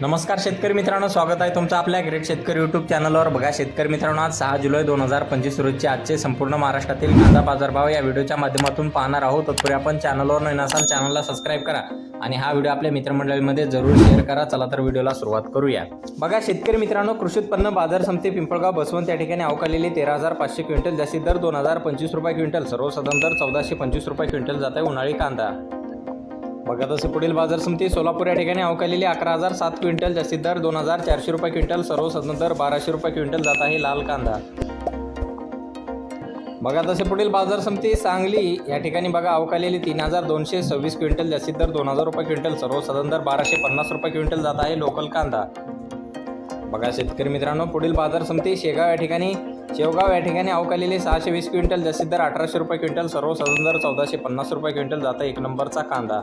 नमस्कार शेतकरी मित्रांनो स्वागत आहे तुमचं आपल्या ग्रेट शेतकरी यूट्यूब चॅनलवर बघा शेतकरी मित्रांनो आज सहा जुलै दोन हजार पंचवीस रोजचे आजचे संपूर्ण महाराष्ट्रातील कांदा बाजारभाव या व्हिडिओच्या माध्यमातून पाहणार आहोत. तत्पूर्वी आपण चॅनलवर नवीन असाल चॅनलला सबस्क्राईब करा आणि हा व्हिडिओ आपल्या मित्रमंडळीमध्ये जरूर शेअर करा. चला तर व्हिडिओला सुरुवात करूया. बघा शेतकरी मित्रांनो कृषी उत्पन्न बाजार समिती पिंपळगाव बसवून त्या ठिकाणी अवकालेली तेरा हजार पाचशे क्विंटल. जास्तीत दर दोन हजार पंचवीस रुपये क्विंटल. सर्वसाधारण दर चौदाशे पंचवीस रुपये क्विंटल जात आहे उन्हाळी कांदा. बघा तसे पुढील बाजार समिती सोलापूर या ठिकाणी अवकालेली अकरा हजार सात क्विंटल जास्तीत दर दोन हजार चारशे रुपये क्विंटल सर्वसाधारण दर बाराशे रुपये क्विंटल जात आहे लाल कांदा. बघा तसे पुढील बाजार समिती सांगली या ठिकाणी बघा अवकालेली तीन हजार दोनशे सव्वीस क्विंटल जास्तीत दर दोन हजार रुपये क्विंटल सर्वसाधारण दर बाराशे पन्नास रुपये क्विंटल जात आहे लोकल कांदा. बघा शेतकरी मित्रांनो पुढील बाजार समिती शेगाव या ठिकाणी शेवगाव या ठिकाणी अवकालेली सहाशे वीस क्विंटल जास्तीत दर अठराशे रुपये क्विंटल सर्वसाधारण दर चौदाशे पन्नास रुपये क्विंटल जात आहे एक नंबरचा कांदा.